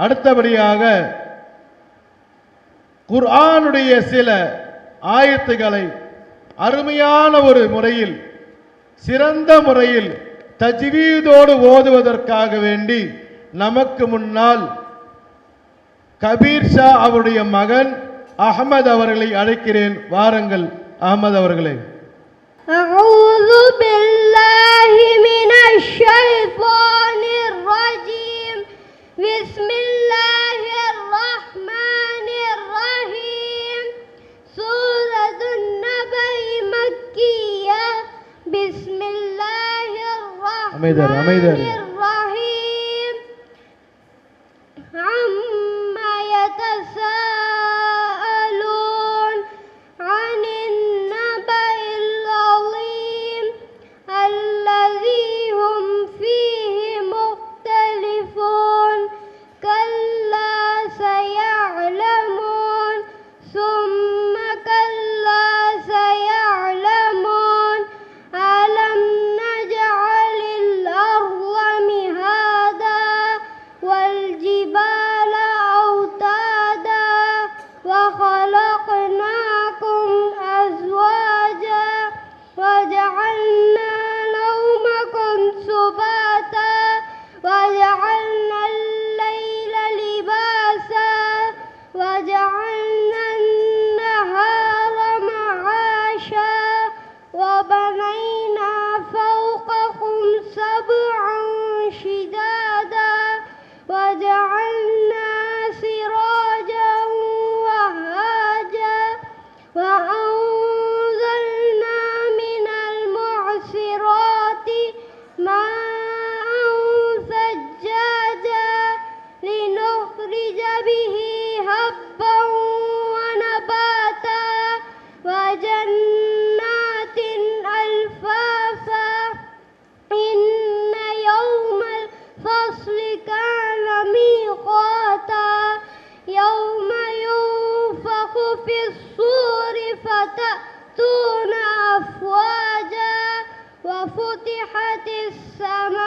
அடுத்தபடியாக குர்ஆனுடைய சில ஆயத்துகளை அருமையான ஒரு முறையில் சிறந்த முறையில் தஜ்வீதோடு ஓதுவதற்காக வேண்டி நமக்கு முன்னால் கபீர் ஷா அவருடைய மகன் அகமது அவர்களை அழைக்கிறேன் வாருங்கள் அகமது அவர்களே أعوذ بالله من الشيطان الرجيم بسم الله الرحمن الرحيم. سورة النبأ مكية. بسم الله الرحمن الرحيم وخلقناكم أزواجا وجعلنا نومكم سباتا وجعلنا الليل لباسا وجعلنا النهار معاشا وبنينا السماء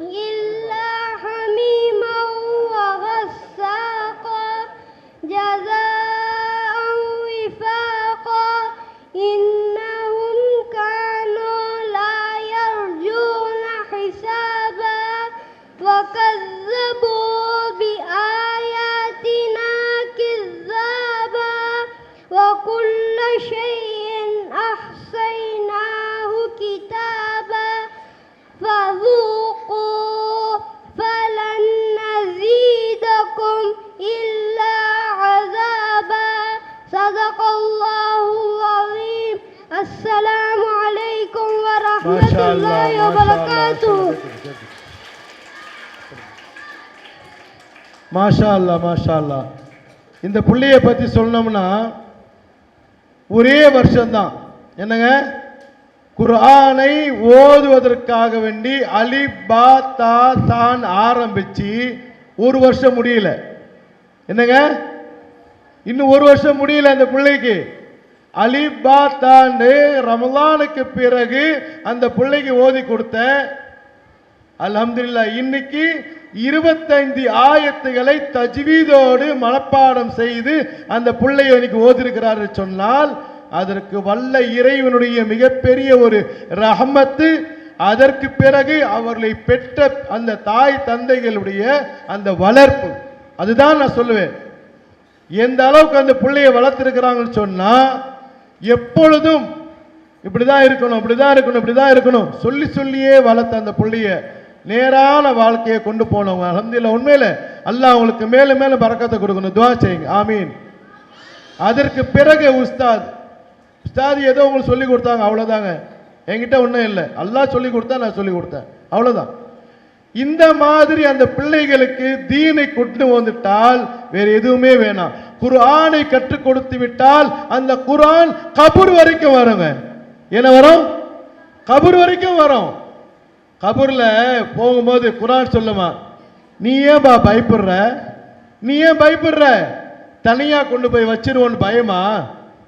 إلا حميما وغساقا جزاء وفاقا إنهم كانوا لا يرجون حسابا وكذبوا بآياتنا كذابا وكل شيء الله மாஷா அல்லாஹ். وبركاته மாஷா அல்லாஹ் மாஷா அல்லாஹ் இந்த புள்ளைய பத்தி சொல்லணும்னா ஒரே வருஷம்தான் என்னங்க குர்ஆனை ஓதுவதற்காக வேண்டி அலிப் பா தா தான் ஆரம்பிச்சு ஒரு வருஷம் முடியல என்னங்க இன்னும் ஒரு வருஷம் முடியல அந்த பிள்ளைக்கு அலிபா தாண்டு ரமலானுக்கு பிறகு அந்த பிள்ளைக்கு ஓதி கொடுத்தேன் அலமதுல்லா இன்னைக்கு இருபத்தைந்து ஆயத்துகளை தஜ்வீதோடு மனப்பாடம் செய்து அந்த பிள்ளையை இன்னைக்கு ஓதிருக்கிறார் சொன்னால் அதற்கு வல்ல இறைவனுடைய மிகப்பெரிய ஒரு ரஹமத்து அதற்கு பிறகு அவர்களை பெற்ற அந்த தாய் தந்தைகளுடைய அந்த வளர்ப்பு. அதுதான் நான் சொல்லுவேன். எந்த அளவுக்கு அந்த பிள்ளையை வளர்த்துருக்கிறாங்கன்னு சொன்னா எப்பொழுதும் இப்படிதான் இருக்கணும் இப்படிதான் இருக்கணும் இப்படிதான் இருக்கணும். சொல்லி சொல்லியே வளர்த்த அந்த புள்ளிய நேரான வாழ்க்கையை கொண்டு போனவங்க. அலமதுல்ல உண்மையில அல்லாஹ் அவங்களுக்கு மேலும் மேலும் பறக்கத்தை கொடுக்கணும். துவா செய்யுங்க. ஆமீன். அதற்கு பிறகு உஸ்தாத் உஸ்தாத் ஏதோ உங்களுக்கு சொல்லி கொடுத்தாங்க அவ்வளோதாங்க என்கிட்ட ஒன்றும் இல்லை. அல்லாஹ் சொல்லி கொடுத்தா நான் சொல்லி கொடுத்தேன். அவ்வளோதான் இந்த மாதிரி அந்த பிள்ளைகளுக்கு தீனை கொண்டு வந்துட்டால் வேற எதுவுமே வேணாம். குரானை கற்றுக் கொடுத்து விட்டால் அந்த குரான் கபூர் வரைக்கும் வருங்க. என்ன வரும்? கபூர் வரைக்கும் வரும். கபூர்ல போகும்போது குரான் சொல்லுமா நீ ஏன்பா பயப்படுற? நீ ஏன் பயப்படுற? தனியா கொண்டு போய் வச்சிருவோன்னு பயமா?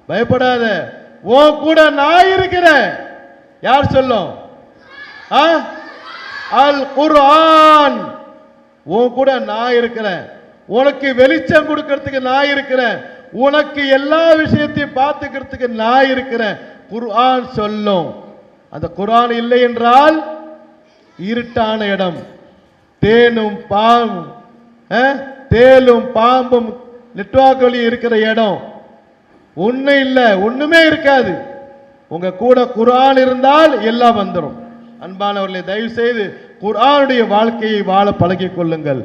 பயப்படாத. உன் கூட நான் இருக்கிறேன். யார் சொல்லும்? ஆ? அல் குர்ஆன். உன் கூட நான் இருக்கிறேன். உனக்கு வெளிச்சம் கொடுக்கறதுக்கு நான் இருக்கிறேன். உனக்கு எல்லா விஷயத்தையும் பார்த்துக்கிறதுக்கு நான் இருக்கிறேன். குர்ஆன் சொல்லும். அந்த குர்ஆன் இல்லை என்றால் இருட்டான இடம். தேனும் பாம்பும் தேலும் பாம்பும் நெட்வாக் வழி இருக்கிற இடம். ஒன்று இல்லை ஒன்றுமே இருக்காது. உங்க கூட குர்ஆன் இருந்தால் எல்லாம் வந்துடும் அன்பானவர்களே தயவு செய்து குர்ஆனுடைய வாழ்க்கையை வாழ பழகிக் கொள்ளுங்கள்.